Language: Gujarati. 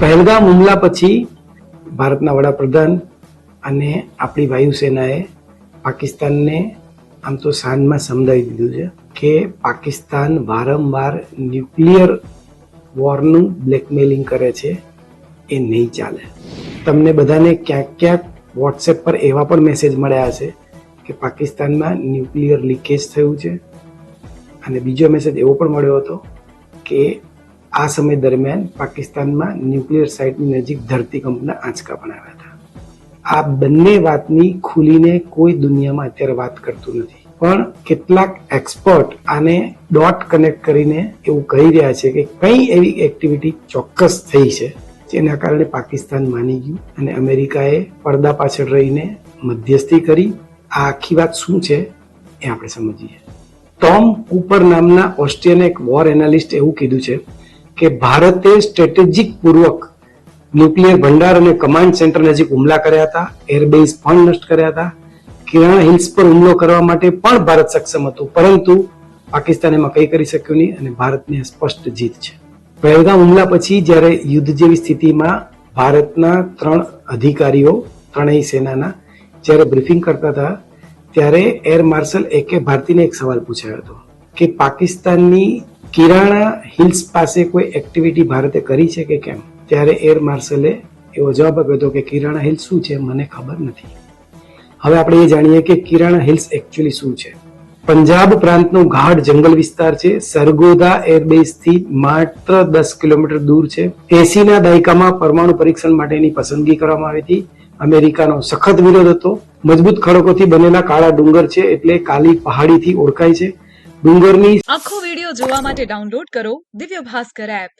પહેલગામ હુમલા પછી ભારતના વડાપ્રધાન અને આપણી વાયુસેનાએ પાકિસ્તાનને આમ તો સાંજમાં સમજાવી દીધું છે કે પાકિસ્તાન વારંવાર ન્યુક્લિયર વોરનું બ્લેકમેલિંગ કરે છે, એ નહીં ચાલે. તમને બધાને ક્યાંક ક્યાંક વોટ્સએપ પર એવા પણ મેસેજ મળ્યા હશે કે પાકિસ્તાનમાં ન્યુક્લિયર લીકેજ થયું છે. અને બીજો મેસેજ એવો પણ મળ્યો હતો કે આ સમય દરમિયાન પાકિસ્તાનમાં ન્યુક્લિયર સાઇટની નજીક ધરતીકંપના આંચકા પણ આવ્યા હતા. આ બંને વાતની ખુલીને કોઈ દુનિયામાં અત્યારે વાત કરતું નથી. પણ કેટલાક એક્સપર્ટ આને ડોટ કનેક્ટ કરીને એવું કહી રહ્યા છે કે કઈ એવી એક્ટિવિટી ચોક્કસ થઈ છે, જેના કારણે પાકિસ્તાન માની ગયું અને અમેરિકાએ પડદા પાછળ રહીને મધ્યસ્થી કરી. આ આખી વાત શું છે એ આપણે સમજીએ. ટોમ કૂપર નામના ઓસ્ટ્રિયન એક વોર એનાલિસ્ટ એવું કીધું છે કે ભારતે સ્ટ્રેટેજિક પૂર્વક ન્યુક્લિયર ભંડાર અને કમાન્ડ સેન્ટર નજીક હુમલા કર્યા હતા એરબેઝ પણ નષ્ટ કર્યા હતા. કિરણ હિલ્સ પર હુમલો કરવા માટે પણ ભારત સક્ષમ હતું, પરંતુ પાકિસ્તાન એમાં કંઈ કરી શક્યું નહીં અને ભારતની સ્પષ્ટ જીત છે. પહેલગામ હુમલા પછી જ્યારે યુદ્ધ જેવી સ્થિતિમાં ભારતના ત્રણ અધિકારીઓ, ત્રણેય સેનાના, જ્યારે બ્રીફિંગ કરતા હતા, ત્યારે એર માર્શલ એકે ભારતીને એક સવાલ પૂછાયો હતો કે પાકિસ્તાનની કિરાણા હિલ્સ પાસે કોઈ એક્ટિવિટી ભારતે કરી છે કે કેમ? ત્યારે એર માર્શલે એવો જવાબ આપ્યો હતો કે કિરાણા હિલ્સ શું છે મને ખબર નથી. હવે આપણે એ જાણીએ કે કિરાણા હિલ્સ એકચ્યુઅલી શું છે. પંજાબ પ્રાંતનો ગાઢ જંગલ વિસ્તાર છે. સરગોદા એરબેઝથી માત્ર દસ કિલોમીટર દૂર છે. એસીના દાયકામાં પરમાણુ પરીક્ષણ માટેની પસંદગી કરવામાં આવી હતી. અમેરિકાનો સખત વિરોધ હતો. મજબૂત ખડકોથી બનેલા કાળા ડુંગર છે એટલે કાલી પહાડીથી ઓળખાય છે. ડુંગરની આખો વિડિયો જોવા માટે ડાઉનલોડ કરો દિવ્ય ભાસ્કર એપ.